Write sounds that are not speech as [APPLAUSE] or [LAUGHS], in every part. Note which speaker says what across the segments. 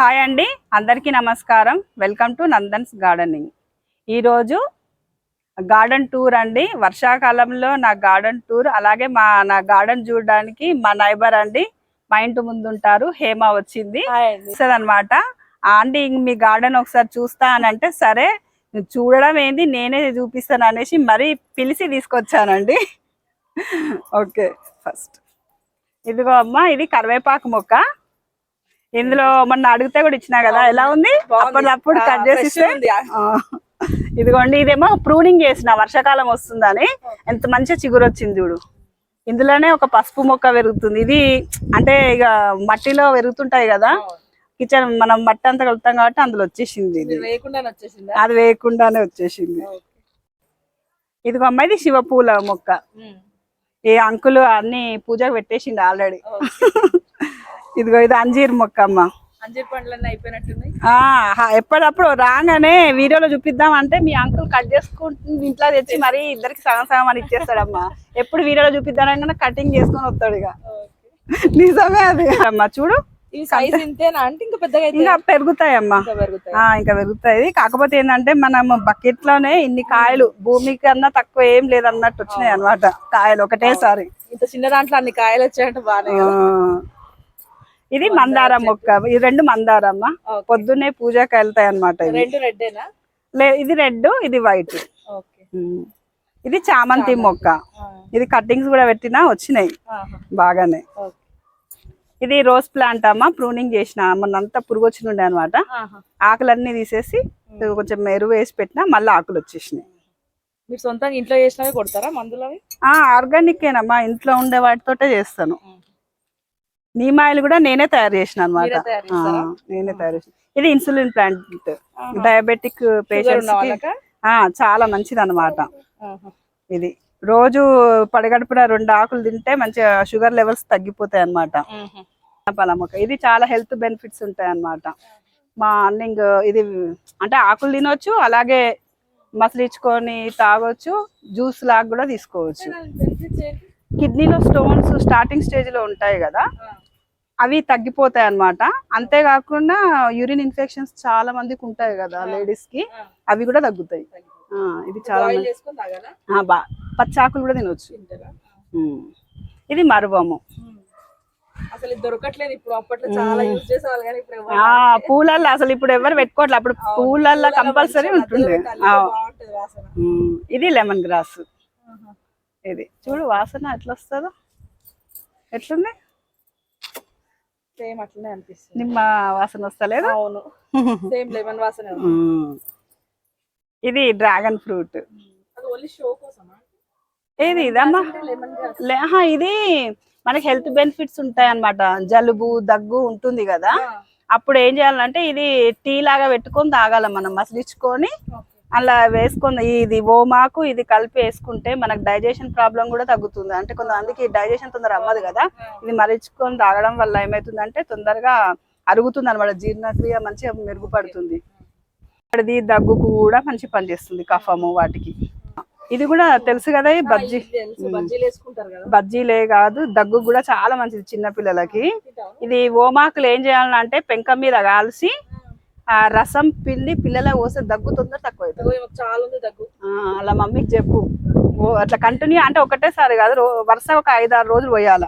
Speaker 1: Hi అండి. అందరికీ నమస్కారం. Welcome to Nandan's gardening. ఈరోజు గార్డెన్ టూర్ అండి. వర్షాకాలంలో నా గార్డెన్ టూర్ అలాగే మా నా గార్డెన్ చూడడానికి మా నైబర్ అండి. మా ఇంటి ముందు ఉంటారు హేమ వచ్చింది. అనమాట ఆంటీ ఇంక మీ గార్డెన్ ఒకసారి చూస్తా అని అంటే సరే చూడడం ఏంది? నేనే చూపిస్తాను అనేసి మరీ పిలిచి తీసుకొచ్చానండి. Okay first. ఇదిగో అమ్మా ఇది కరివేపాకు మొక్క. ఇందులో మొన్న అడిగితే కూడా ఇచ్చినా కదా ఎలా ఉంది? అప్పటిదప్పుడు కట్ చేసి ఇదిగోండి ఇదేమో ప్రూనింగ్ చేసిన వర్షాకాలం వస్తుందని. ఎంత మంచిగా చిగురు వచ్చింది చూడు. ఇందులోనే ఒక పసుపు మొక్క పెరుగుతుంది. ఇది అంటే ఇక మట్టిలో పెరుగుతుంటాయి కదా. కిచెన్ మనం మట్టి అంతా కలుపుతాం కాబట్టి అందులో వచ్చేసింది ఇది. అది వేయకుండానే వచ్చేసింది. ఇదిగో అమ్మ ఇది శివ పూల మొక్క ఈ అంకులు అన్ని పూజకు పెట్టేసిండు ఆల్రెడీ. ఇదిగో ఇది అంజీర్ మొక్క అమ్మ ఎప్పటికప్పుడు రాగానే వీడియోలో చూపిద్దాం అంటే మీ అంకుల్ కట్ చేసుకుంటుంది ఇంట్లో తెచ్చి మరి ఇద్దరికి సగం సగం అని ఇచ్చేస్తాడమ్మా. ఎప్పుడు వీడియోలో చూపిద్దాం కటింగ్ చేసుకొని వస్తాడు ఇక. నిజమే అది. అమ్మా చూడు.
Speaker 2: ఈ సైజ్ ఇంతేనా? అంటే ఇంకా పెద్దగా అయితే
Speaker 1: ఇంకా పెరుగుతాయమ్మా.
Speaker 2: ఇంకా పెరుగుతాయి.
Speaker 1: ఆ ఇంకా పెరుగుతాయి. కాకపోతే ఏంటంటే మనం బకెట్లోనే ఇన్ని కాయలు భూమి కన్నా తక్కువ ఏం లేదన్నట్టు వచ్చినాయి అన్నమాట కాయలు ఒకటేసారి.
Speaker 2: ఇంత చిన్న దాంట్లో అన్ని కాయలు వచ్చాయంటే బాగానే
Speaker 1: ఆ. ఇది మందార మొక్క ఈ రెండు మందారమ్మ. పొద్దున్నే పూజకి వెళ్తాయి అనమాట ఇది రెడ్ ఇది వైట్. ఇది చామంతి మొక్క. ఇది కట్టింగ్స్ కూడా పెట్టినా వచ్చినాయి. బాగానే. ఇది రోజ్ ప్లాంట్ అమ్మ ప్రూనింగ్ చేసిన. మొన్నంతా పురుగు వచ్చినుండే అనమాట ఆకులన్నీ తీసేసి కొంచెం ఎరువు వేసి పెట్టినా మళ్ళీ ఆకులు వచ్చేసినాయి.
Speaker 2: మీరు సొంతంగా ఇంట్లో చేసినవి కొడతారా మందులు అవి
Speaker 1: ఆ ఆర్గానిక్ ఏనమ్మా. ఇంట్లో ఉండే వాటితోటే చేస్తాను. నీమాయిలు కూడా నేనే తయారు చేసిన అనమాట? నేనే తయారు చేసిన ఇది ఇన్సులిన్ ప్లాంట్. డయాబెటిక్ పేషెంట్స్ చాలా మంచిది అనమాట. ఇది రోజు పడగడుపున రెండు ఆకులు తింటే మంచిగా షుగర్ లెవెల్స్ తగ్గిపోతాయి అనమాట ఇది చాలా హెల్త్ బెనిఫిట్స్ ఉంటాయి అన్నమాట మార్నింగ్ ఇది అంటే ఆకులు తినొచ్చు అలాగే మసలించుకొని తాగొచ్చు జ్యూస్ లాగా కూడా తీసుకోవచ్చు? కిడ్నీలో స్టోన్స్ స్టార్టింగ్ స్టేజ్లో ఉంటాయి కదా. అవి తగ్గిపోతాయి అన్నమాట. అంతేకాకుండా యూరిన్ ఇన్ఫెక్షన్స్ చాలా మందికి ఉంటాయి కదా
Speaker 2: లేడీస్కి.
Speaker 1: అవి కూడా తగ్గుతాయి. ఇది చాలా బా పచ్చాకులు కూడా తినొచ్చు. ఇది మరువము.
Speaker 2: అసలు ఇది దొరకట్లేదు ఇప్పుడు అప్పట్లో చాలా యూజ్ చేసేవాళ్ళు కానీ ఇప్పుడు ఎవరు
Speaker 1: ఆ పూలల్లో అసలు ఇప్పుడు ఎవరు పెట్టుకోవట్లే. అప్పుడు పూలల్లో కంపల్సరీ ఉంటుండే. ఇది లెమన్ గ్రాస్. ఇది. చూడు వాసన ఎట్లా వస్తుందో ఎట్లుంది?
Speaker 2: సేమ్ అట్లనే అనిపిస్తుంది.
Speaker 1: నిమ్మ వాసన వస్తలేదు?
Speaker 2: అవును. సేమ్ లెమన్ వాసన.
Speaker 1: ఇది డ్రాగన్ ఫ్రూట్. ఏది ఇదమ్మా ఇది మనకి హెల్త్ బెనిఫిట్స్ ఉంటాయి అన్నమాట జలుబు దగ్గు ఉంటుంది కదా. అప్పుడు ఏం చేయాలంటే ఇది టీ లాగా పెట్టుకొని తాగాల మనం మసలించుకొని అలా వేసుకొని ఇది ఓమాకు ఇది కలిపి వేసుకుంటే మనకు డైజెషన్ ప్రాబ్లం కూడా తగ్గుతుంది. అంటే కొంతమందికి డైజెషన్ తొందర అవ్వదు కదా. ఇది మరిచుకొని తాగడం వల్ల ఏమవుతుందంటే తొందరగా అరుగుతుంది అనమాట జీర్ణక్రియ మంచిగా మెరుగుపడుతుంది. అది దగ్గుకు కూడా మంచి పనిచేస్తుంది కఫము వాటికి. ఇది కూడా తెలుసు కదా ఈ బజ్జీ.
Speaker 2: బజ్జీలు కదా.
Speaker 1: బజ్జీలే కాదు దగ్గు కూడా చాలా మంచిది చిన్న పిల్లలకి. ఇది ఓమాకులు ఏం చేయాలంటే పెంక మీద కాల్చి ఆ రసం పిండి పిల్లలకు పోస్తే దగ్గు తొందర తక్కువ
Speaker 2: చాలా ఉంది దగ్గు.
Speaker 1: అలా మమ్మీకి చెప్పు. అట్లా కంటిన్యూ అంటే ఒకటేసారి కాదు వరుస ఒక ఐదు ఆరు రోజులు పోయాల.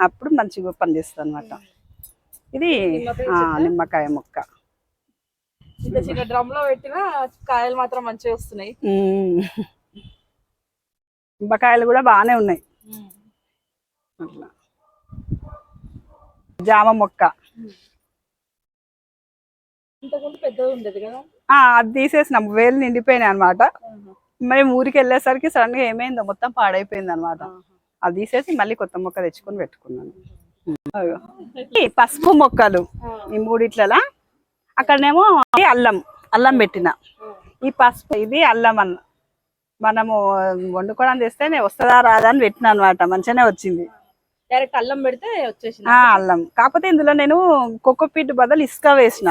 Speaker 1: అప్పుడు మంచిగా పనిచేస్తుంది అనమాట ఇది ఆ, నిమ్మకాయ మొక్క.
Speaker 2: ఇంత చిన్న డ్రమ్లో పెట్టినా కాయలు మాత్రం మంచిగా వస్తున్నాయి.
Speaker 1: నిమ్మకాయలు కూడా బాగానే ఉన్నాయి. అట్లా. జామ మొక్క. అది తీసేసినాం. వేలు నిండిపోయినాయి అనమాట మేము ఊరికి వెళ్ళేసరికి సడన్గా ఏమైందో మొత్తం పాడైపోయింది అనమాట అది తీసేసి మళ్ళీ కొత్త మొక్క తెచ్చుకొని పెట్టుకున్నాను. పసుపు మొక్కలు ఈ మూడిట్లలా అక్కడనేమో అల్లం అల్లం పెట్టిన. ఈ పసుపు ఇది అల్లం అన్న. మనము వండుకోవడానికి తెస్తే నేను వస్తుందా రాదా అని పెట్టిన అనమాట మంచిగానే వచ్చింది.
Speaker 2: డైరెక్ట్ అల్లం పెడితే వచ్చేసింది.
Speaker 1: ఆ అల్లం. కాకపోతే ఇందులో నేను కోకోపీట్ బదులు ఇసుక వేసిన.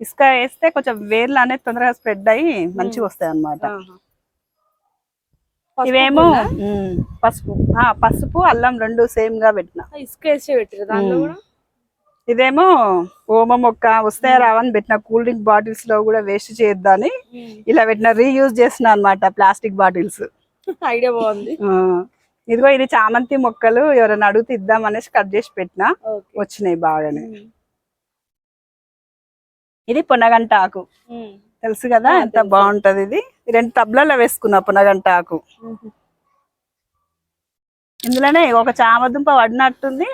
Speaker 1: ఇసుక వేస్తే కొంచెం వేర్లు అనేది తొందరగా స్ప్రెడ్ అయ్యి మంచిగా వస్తాయి అన్నమాట.
Speaker 2: పసుపు
Speaker 1: ఇవేమో పసుపు. ఆ పసుపు అల్లం రెండు సేమ్గా పెట్టిన.
Speaker 2: ఇసుక వేసి పెట్టారు దాంట్లో కూడా?
Speaker 1: ఇదేమో ఓమ మొక్క వస్తాయా రావని పెట్టిన. కూల్ డ్రింక్ బాటిల్స్లో కూడా వేస్ట్ చేయొద్దని ఇలా పెట్టిన. రీయూజ్ చేసిన అన్నమాట ప్లాస్టిక్ బాటిల్స్.
Speaker 2: ఐడియా బాగుంది.
Speaker 1: ఇదిగో ఇది చామంతి మొక్కలు ఎవరైనా అడిగితే ఇద్దాం అనేసి కట్ చేసి పెట్టిన వచ్చినాయి బాగానే. ఇది పునగంట ఆకు. తెలుసు కదా ఎంత. బాగుంటది ఇది? రెండు టబ్లలో వేసుకున్నా పునగంట ఆకు. ఇందులోనే ఒక చామదుంప పడినట్టుంది.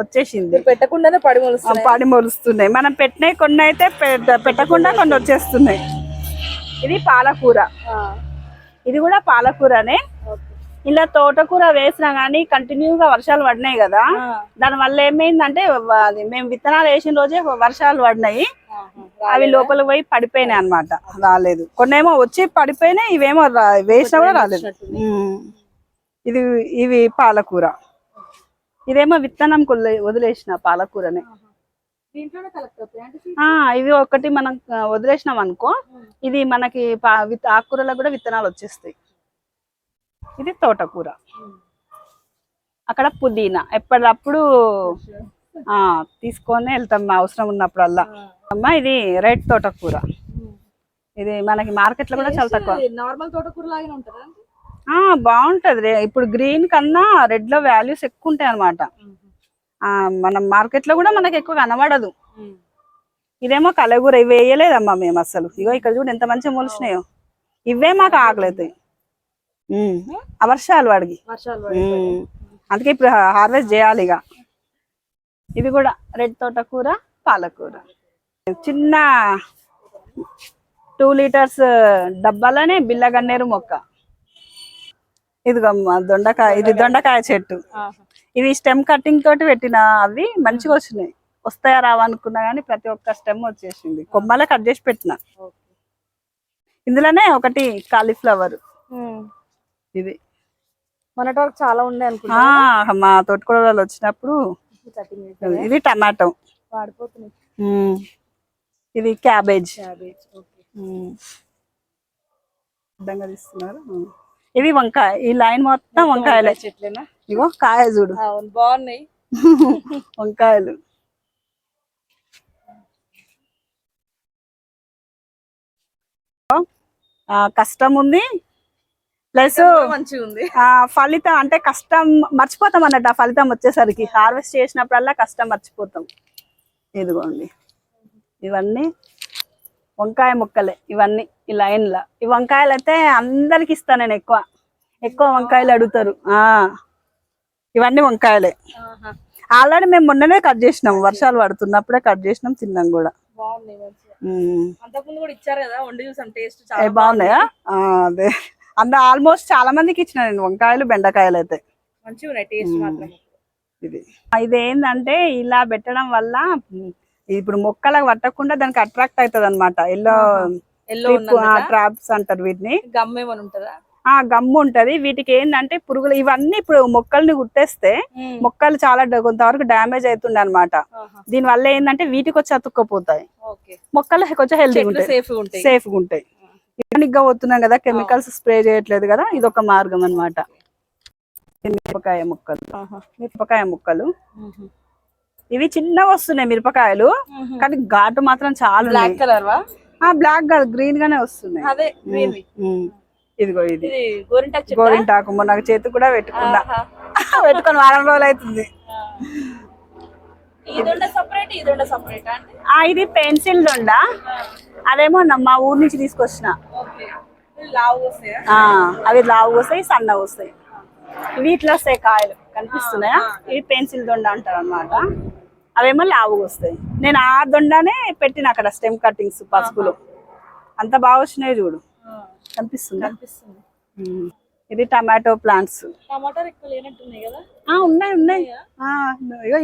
Speaker 1: వచ్చేసింది.
Speaker 2: పెట్టకుండానే పడి
Speaker 1: పాడి మొలుస్తున్నాయి. మనం పెట్టినవి కొన్ని అయితే పెట్టకుండా కొన్ని వచ్చేస్తున్నాయి. ఇది పాలకూర. ఇది కూడా పాలకూరనే. ఇలా తోటకూర వేసినా గానీ కంటిన్యూగా వర్షాలు పడినాయి కదా. దాని వల్ల ఏమైందంటే అది మేము విత్తనాలు వేసిన రోజే వర్షాలు పడినాయి. అవి లోపల పోయి పడిపోయినాయి అన్నమాట. రాలేదు. కొన్ని ఏమో వచ్చి పడిపోయినాయి ఇవేమో వేసినా కూడా రాలేదు. ఇది ఇవి పాలకూర. ఇదేమో విత్తనం వదిలేసిన పాలకూరని. ఇవి ఒకటి మనం వదిలేసినాం అనుకో ఇది మనకి ఆకుకూరలో కూడా విత్తనాలు వచ్చేస్తాయి. ఇది తోటకూర. అక్కడ పుదీనా. ఎప్పటికప్పుడు ఆ తీసుకొని వెళ్తాం అవసరం ఉన్నప్పుడల్లా. అమ్మ ఇది రెడ్ తోటకూర. ఇది మనకి మార్కెట్లో కూడా చాలా తక్కువ.
Speaker 2: నార్మల్ తోటకూర లాగానే ఉంటుందా
Speaker 1: ఆ బాగుంటది. ఇప్పుడు గ్రీన్ కన్నా రెడ్లో వాల్యూస్ ఎక్కువ ఉంటాయి అనమాట మనం మార్కెట్లో కూడా మనకి ఎక్కువ కనబడదు. ఇదేమో కలగూర ఇవి వేయలేదమ్మా మేము అసలు ఇగో ఇక్కడ చూడు ఎంత మంచిగా మొలిచినాయో. ఇవే మాకు ఆకలేదు వర్షాలు వాడికి. అందుకే ఇప్పుడు హార్వెస్ట్ చేయాలి ఇక. ఇది కూడా రెడ్ తోటకూర పాలకూర. చిన్న టూ లీటర్స్ డబ్బాలోనే బిల్లగన్నేరు మొక్క. ఇదిగమ్మా దొండకాయ ఇది దొండకాయ చెట్టు. ఇవి స్టెమ్ కటింగ్ తోటి పెట్టిన అవి మంచిగా వచ్చినాయి. వస్తాయా రావా అనుకున్నా కానీ ప్రతి ఒక్క స్టెమ్ వచ్చేసింది. కొమ్మలే కట్ చేసి పెట్టిన. ఇందులోనే ఒకటి కాలీఫ్లవర్. ఇది.
Speaker 2: మొన్నటి వరకు చాలా ఉండే అనుకుంటా.
Speaker 1: మా తోటకూరలు వచ్చినప్పుడు ఇది టమాటో.
Speaker 2: వాడిపోతున్నాయి.
Speaker 1: ఇది క్యాబేజ్.
Speaker 2: క్యాబేజ్
Speaker 1: తీస్తున్నారు. ఇది వంకాయ ఈ లైన్ మొత్తం వంకాయలే.
Speaker 2: చెట్లేనా?
Speaker 1: ఇగో కాయ చూడు.
Speaker 2: అవును బాగున్నాయి. [LAUGHS]
Speaker 1: వంకాయలు. కష్టం ఉంది. ప్లస్
Speaker 2: మంచిగా ఉంది
Speaker 1: ఆ ఫలితం అంటే కష్టం మర్చిపోతాం అన్నట్టు ఆ ఫలితం వచ్చేసరికి. హార్వెస్ట్ చేసినప్పుడల్లా కష్టం మర్చిపోతాం. ఇదిగోండి. ఇవన్నీ వంకాయ ముక్కలే. ఇవన్నీ ఈ లైన్లో. ఈ వంకాయలు అయితే అందరికి ఇస్తాను నేను ఎక్కువ. ఎక్కువ వంకాయలు అడుగుతారు. ఆ. ఇవన్నీ వంకాయలే. ఆల్రెడీ మేము మొన్ననే కట్ చేసినాం. వర్షాలు పడుతున్నప్పుడే కట్ చేసినాం తిన్నాం కూడా.
Speaker 2: బాగున్నాయి మంచిగా.
Speaker 1: ఉమ్.
Speaker 2: అంతకుముందు కూడా ఇచ్చారు కదా వండి చూసాం. టేస్ట్
Speaker 1: అవి
Speaker 2: చాలా
Speaker 1: బాగున్నాయా? ఆ, అదే. అంద ఆల్మోస్ట్ చాలా మందికి ఇచ్చిన నేను వంకాయలు బెండకాయలు అయితే.
Speaker 2: మంచిగా ఉన్నాయి టేస్ట్ మాత్రం.
Speaker 1: ఇది. ఇది ఏంటంటే ఇలా పెట్టడం వల్ల ఇప్పుడు మొక్కలకు పట్టకుండా దానికి అట్రాక్ట్ అవుతుంది అనమాట ఎల్లో
Speaker 2: ఎల్లో
Speaker 1: ట్రాప్స్ అంటారు వీటిని.
Speaker 2: గమ్ ఏమైనా ఉంటుందా?
Speaker 1: ఆ గమ్ము ఉంటది. వీటికి ఏంటంటే పురుగులు ఇవన్నీ ఇప్పుడు మొక్కల్ని కుట్టేస్తే మొక్కలు చాలా కొంతవరకు డ్యామేజ్ అవుతుండే అనమాట దీని వల్ల ఏంటంటే వీటికి వచ్చి అతుక్కపోతాయి. మొక్కలు కొంచెం హెల్తీగా
Speaker 2: సేఫ్ ఉంటాయి.
Speaker 1: సేఫ్గా ఉంటాయి. ఇవన్నీగా పోతున్నాం కదా కెమికల్స్ స్ప్రే చేయట్లేదు కదా ఇది ఒక మార్గం అన్నమాట. మిరపకాయ ముక్కలు. మిరపకాయ ముక్కలు. ఇవి చిన్నగా వస్తున్నాయి మిరపకాయలు కానీ ఘాటు మాత్రం చాలా
Speaker 2: బ్లాక్ కలర్
Speaker 1: బ్లాక్ కాదు గ్రీన్ గానే వస్తున్నాయి.
Speaker 2: అదే గ్రీన్
Speaker 1: ఉమ్. ఇదిగో ఇది.
Speaker 2: గోరింటాకు
Speaker 1: మొన్న చేతి కూడా పెట్టుకున్నా. [LAUGHS] పెట్టుకొని వారం రోజులు అవుతుంది.
Speaker 2: ఇది
Speaker 1: పెన్సిల్ దొండ. అదేమో మా ఊరు నుంచి తీసుకొచ్చిన. అవి లావు వస్తాయి? సన్నగా వస్తాయి. ఇవి ఇట్లా వస్తాయి కాయలు. కనిపిస్తున్నాయా? ఇవి పెన్సిల్ దొండ అంటారు అనమాట అవేమో లావుగా వస్తాయి. నేను ఆ దొండనే పెట్టిన అక్కడ స్టెమ్ కట్టింగ్స్ పసుపులో. అంత బాగా వచ్చినాయి చూడు. కనిపిస్తుందా?
Speaker 2: కనిపిస్తుంది.
Speaker 1: ఇది టమాటో ప్లాంట్స్. ఉన్నాయి ఉన్నాయి.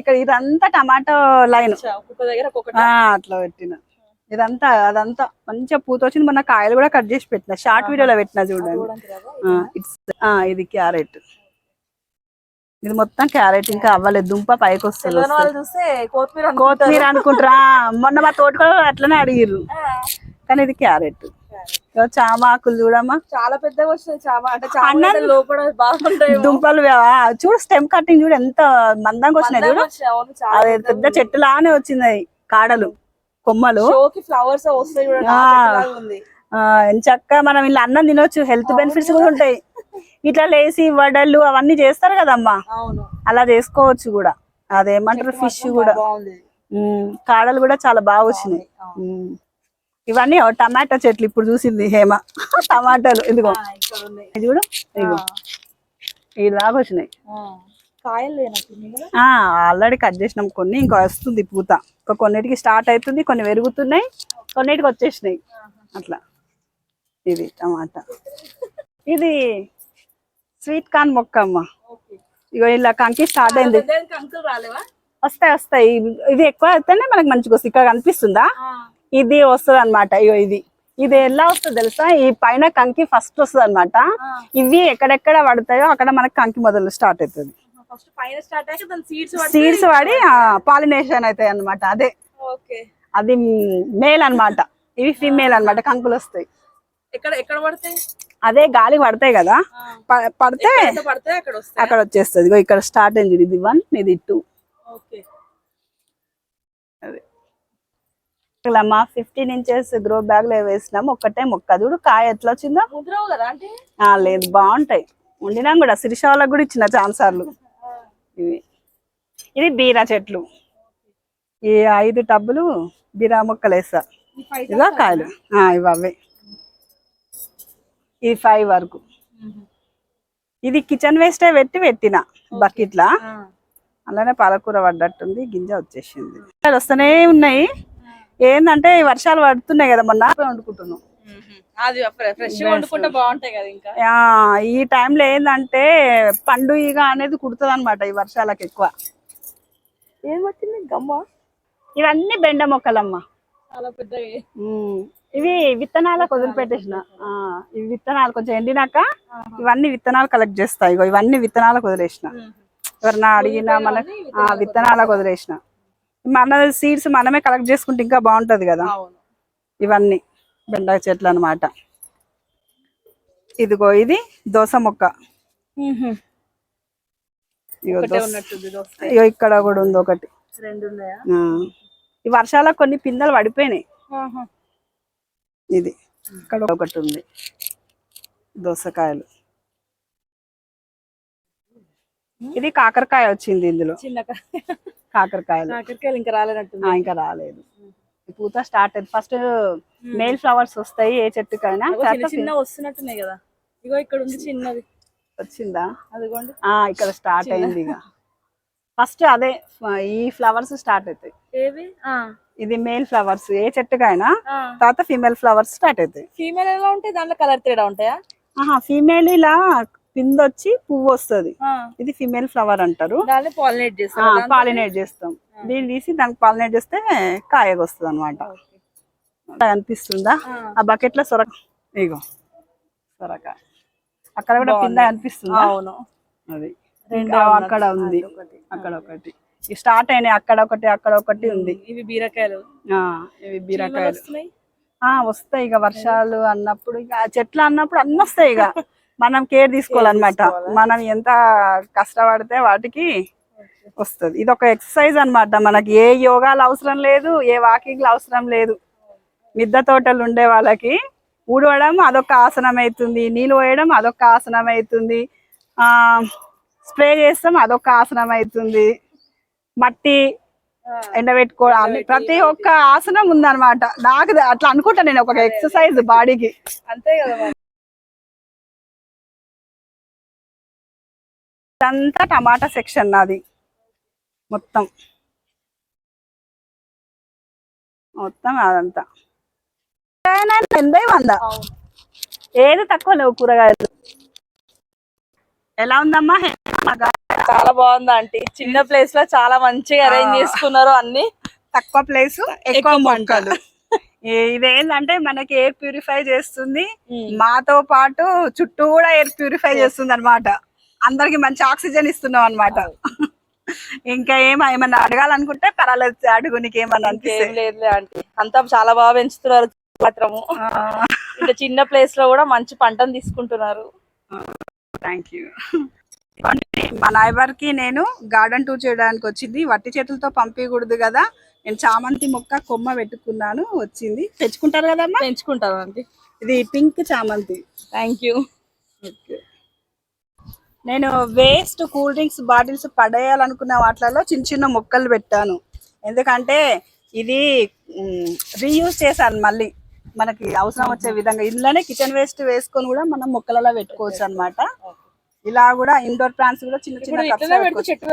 Speaker 1: ఇక్కడ ఇదంతా టమాటో లైన్. అట్లా పెట్టిన. ఇదంతా అదంతా మంచిగా పూత వచ్చింది మొన్న కాయలు కూడా కట్ చేసి పెట్టిన. షార్ట్ వీడియోలో పెట్టిన చూడండి. ఇట్స్ ఇది క్యారెట్. ఇది మొత్తం క్యారెట్ ఇంకా అవ్వలేదు. దుంప పైకి వస్తుంది
Speaker 2: కొత్తిమీర అనుకుంటారు.
Speaker 1: మొన్న మా తోట కూడా అట్లనే అడిగిర్రు. కానీ ఇది క్యారెట్. ఇగో చామ ఆకులు చూడమ్మా.
Speaker 2: చాలా పెద్దగా వస్తుంది చాలా అంటే చాలా లోపల బాగుంటాయి
Speaker 1: దుంపలు చూడు స్టెమ్ కటింగ్ చూడు ఎంత మందంగా వచ్చినాయి చూడు. అది పెద్ద చెట్టు లానే వచ్చింది కాడలు. కొమ్మలు.
Speaker 2: ఫ్లవర్స్ వస్తాయి
Speaker 1: చక్కగా మనం ఇలా అన్నం తినొచ్చు హెల్త్ బెనిఫిట్స్ కూడా ఉంటాయి. ఇట్లా లేసి వడలు అవన్నీ చేస్తారు కదమ్మా? అలా చేసుకోవచ్చు కూడా. అదేమంటారు ఫిష్ కూడా. కాడలు కూడా చాలా బాగా వచ్చినాయి. ఇవన్నీ టమాటా చెట్లు ఇప్పుడు చూసింది హేమ. టమాటాలు
Speaker 2: ఉన్నాయి.
Speaker 1: ఇది చూడు
Speaker 2: ఆ,
Speaker 1: ఇది దాకా వచ్చినాయి. ఆల్రెడీ కట్ చేసినాం కొన్ని. ఇంకా వస్తుంది పూత. ఇంకా కొన్నిటికి స్టార్ట్ అవుతుంది కొన్ని పెరుగుతున్నాయి కొన్నిటికి వచ్చేసినాయి. అట్లా. ఇది టమాటా. ఇది స్వీట్ కార్న్ మొక్క అమ్మ. ఇగో ఇలా కంకి స్టార్ట్ అయింది. వస్తాయి వస్తాయి. ఇది ఎక్కువ అయితేనే మనకు మంచిగా వస్తుంది. ఇక్కడ కనిపిస్తుందా? ఇది వస్తుంది అనమాట ఇగో ఇది. ఇది ఎలా వస్తుంది తెలుసా? ఈ పైన కంకి ఫస్ట్ వస్తుంది అనమాట. ఇవి ఎక్కడెక్కడ పడతాయో అక్కడ మనకి కంకి మొదలు స్టార్ట్ అవుతుంది.
Speaker 2: సీడ్స్
Speaker 1: సీడ్స్ వాడి పాలినేషన్ అవుతాయి అన్నమాట అదే.
Speaker 2: ఓకే.
Speaker 1: అది మేల్ అన్నమాట. ఇవి ఫీమేల్ అన్నమాట కంకులు వస్తాయి.
Speaker 2: ఎక్కడ ఎక్కడ పడతాయి?
Speaker 1: అదే గాలి పడతాయి కదా. పడితే
Speaker 2: అక్కడ
Speaker 1: వచ్చేస్తుంది. ఇగో ఇక్కడ స్టార్ట్ అయింది. ఇది వన్ ఇది టూ అమ్మా ఫిఫ్టీన్ ఇంచెస్ గ్రో బ్యాగ్లో వేసినాం. ఒక్కటే మొక్క. చూడు కాయ ఎట్లా వచ్చిందో. లేదు బాగుంటాయి. వండినాం కూడా. శిరీష వాళ్ళకి కూడా ఇచ్చిన ఛాన్సార్లు ఇవి. ఇది బీరా చెట్లు. ఈ ఐదు టబ్బులు బీరా మొక్కలు వేస్తా. ఇవా కాయలు. ఇవి అవే. ఇది ఫైవ్ వరకు. ఇది కిచెన్ వేస్టే పెట్టి పెట్టిన బకెట్లా. అలానే పాలకూర పడ్డట్టుంది గింజ వచ్చేసింది. వస్తూనే ఉన్నాయి. ఏంటంటే వర్షాలు పడుతున్నాయి కదా మొన్న. వండుకుంటున్నాం.
Speaker 2: అది ఫ్రెష్ వండుకుంటే బాగుంటాయి కదా ఇంకా.
Speaker 1: ఆ, ఈ టైంలో ఏంటంటే పండుగ అనేది కుడుతుంది అనమాట ఈ వర్షాలకు ఎక్కువ.
Speaker 2: ఏం పట్టింది గమ్మ?
Speaker 1: ఇవన్నీ బెండ మొక్కలమ్మ.
Speaker 2: చాలా పెద్దగా
Speaker 1: ఉమ్, ఇవి విత్తనాలకు వదిలిపెట్టేసిన. ఆ, ఇవి విత్తనాలు కొంచెం ఎండినాక ఇవన్నీ విత్తనాలు కలెక్ట్ చేస్తాయి ఇగో ఇవన్నీ విత్తనాలకు వదిలేసిన. ఎవరన్నా అడిగినా మనకి ఆ, విత్తనాలకు వదిలేసిన. మన సీడ్స్ మనమే కలెక్ట్ చేసుకుంటే ఇంకా బాగుంటది కదా.
Speaker 2: అవును.
Speaker 1: ఇవన్నీ. బెండ చెట్లు అన్నమాట. ఇదిగో ఇది దోస మొక్క. ఇగో ఇక్కడ కూడా ఉంది ఒకటి.
Speaker 2: రెండు ఉన్నాయా
Speaker 1: ఆ. ఈ వర్షాలకు కొన్ని పిందెలు పడిపోయినాయి. ఇది ఇక్కడ ఒకటి ఉంది. దోసకాయలు. ఇది కాకరకాయ వచ్చింది ఇందులో.
Speaker 2: చిన్న
Speaker 1: కాకరకాయలు.
Speaker 2: కాకరకాయలు ఇంకా రాలేనట్టుంది.
Speaker 1: ఆ, ఇంకా రాలేదు. పూత స్టార్ట్ అయింది. ఫస్ట్ మేల్ ఫ్లవర్స్ వస్తాయి ఏ చెట్టుకైనా.
Speaker 2: చిన్న వస్తున్నట్టున్నాయి కదా. ఇగో ఇక్కడ ఉంది చిన్నది.
Speaker 1: వచ్చిందా?
Speaker 2: అదిగోండి.
Speaker 1: ఆ ఇక్కడ స్టార్ట్ అయింది ఇక ఫస్ట్ అదే ఈ ఫ్లవర్స్ స్టార్ట్ అవుతాయి
Speaker 2: ఏవి?
Speaker 1: ఇది మేల్ ఫ్లవర్స్. ఏ చెట్టుకైనా తర్వాత ఫీమేల్ ఫ్లవర్స్ స్టార్ట్ అవుతాయి
Speaker 2: ఫీమేల్ ఎలా ఉంటాయి? దాంట్లో కలర్ తేడా ఉంటాయా?
Speaker 1: ఆహా ఫీమేల్ ఇలా పిందొచ్చి పువ్వు వస్తుంది ఇది ఫీమేల్ ఫ్లవర్ అంటారు.
Speaker 2: పాలినేట్
Speaker 1: చేస్తాం. దీన్ని తీసి దానికి పాలినేట్ చేస్తే కాయగా వస్తుంది అనమాట అనిపిస్తుందా? ఆ. బకెట్లో సొరక ఇగో సొరకాయ అక్కడ కూడా పింద అనిపిస్తుందా?
Speaker 2: అవును.
Speaker 1: అది.
Speaker 2: రెండు
Speaker 1: అక్కడ ఉంది. అక్కడ ఒకటి. స్టార్ట్ అయినాయి. అక్కడ ఒకటి అక్కడ ఒకటి ఉంది.
Speaker 2: ఇవి బీరకాయలు.
Speaker 1: ఆ ఇవి బీరకాయలు. వస్తాయి ఇక వర్షాలు అన్నప్పుడు ఇక చెట్లు అన్నప్పుడు అన్ని వస్తాయి ఇక. [LAUGHS] మనం కేర్ తీసుకోవాలన్నమాట. మనం ఎంత కష్టపడితే వాటికి వస్తుంది. ఇది ఒక ఎక్సర్సైజ్ అన్నమాట. మనకి ఏ యోగాలు అవసరం లేదు ఏ వాకింగ్లు అవసరం లేదు. మిద్దె తోటలు ఉండే వాళ్ళకి ఊడవడం అదొక ఆసనం అవుతుంది నీళ్ళు పోయడం అదొక ఆసనం అవుతుంది ఆ స్ప్రే చేస్తాం అదొక ఆసనం అవుతుంది మట్టి ఎండబెట్టుకో అన్ని ప్రతి ఒక్క ఆసనం ఉందన్నమాట. నాకు అట్లా అనుకుంటా నేను ఒక ఎక్సర్సైజ్ బాడీకి.
Speaker 2: అంతే కదా
Speaker 1: ఇదంతా టమాటా సెక్షన్ నాది. మొత్తం. మొత్తం అదంతా. ఎనభై వంద. ఏది తక్కువ లేవు కూరగాయలు. ఎలా ఉందమ్మా?
Speaker 2: చాలా బాగుంది ఆంటీ. చిన్న ప్లేస్లో చాలా మంచిగా అరేంజ్ చేసుకున్నారు అన్ని.
Speaker 1: తక్కువ ప్లేస్ ఎక్కువ. మొక్కలు. ఇదేంటంటే మనకి ఎయిర్ ప్యూరిఫై చేస్తుంది. మాతో పాటు చుట్టూ కూడా ఎయిర్ ప్యూరిఫై చేస్తుంది అనమాట అందరికి మంచి ఆక్సిజన్ ఇస్తున్నాం అనమాట ఇంకా ఏమ ఏమన్నా అడగాలనుకుంటే పర్వాలేదు అడుగు నీకు ఏమన్నా
Speaker 2: ఏం
Speaker 1: అనిపిస్తే
Speaker 2: లేదులే ఆంటీ. అంతా చాలా బాగా పెంచుతున్నారు మాత్రము. ఇంత చిన్న ప్లేస్లో కూడా మంచి పంటను తీసుకుంటున్నారు.
Speaker 1: థ్యాంక్ యూ మా నాయబర్కి నేను గార్డెన్ టూర్ చేయడానికి వచ్చింది. వట్టి చేతులతో పంపించకూడదు కదా. నేను చామంతి మొక్క కొమ్మ పెట్టుకున్నాను వచ్చింది. తెచ్చుకుంటారు కదమ్మా?
Speaker 2: పెంచుకుంటామండి
Speaker 1: ఇది పింక్ చామంతి.
Speaker 2: థ్యాంక్ యూ
Speaker 1: నేను వేస్ట్ కూల్ డ్రింక్స్ బాటిల్స్ పడేయాలనుకున్న వాటిలలో చిన్న చిన్న మొక్కలు పెట్టాను. ఎందుకంటే ఇది రీయూజ్ చేశాను మళ్ళీ. మనకి అవసరం వచ్చే విధంగా ఇంట్లోనే కిచెన్ వేస్ట్ వేసుకొని కూడా మనం మొక్కలలో పెట్టుకోవచ్చు అన్నమాట ఇలా కూడా ఇండోర్ ప్లాంట్స్ కూడా చిన్న చిన్న.
Speaker 2: చెట్టు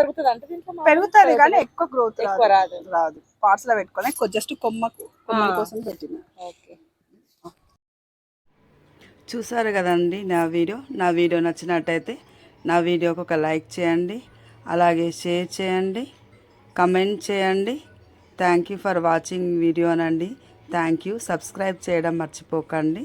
Speaker 2: పెరుగుతుంది
Speaker 1: కానీ ఎక్కువ గ్రోత్ రాదు. పార్ట్స్లో పెట్టుకొని జస్ట్ కొమ్మకు కొమ్మల కోసం పెట్టిన. చూసారు కదండి నా వీడియో? నా వీడియో నచ్చినట్టయితే నా వీడియోకి ఒక లైక్ చేయండి అలాగే షేర్ చేయండి కమెంట్ చేయండి. Thank you for watching వీడియోనండి. Thank you. Subscribe చేయడం మర్చిపోకండి.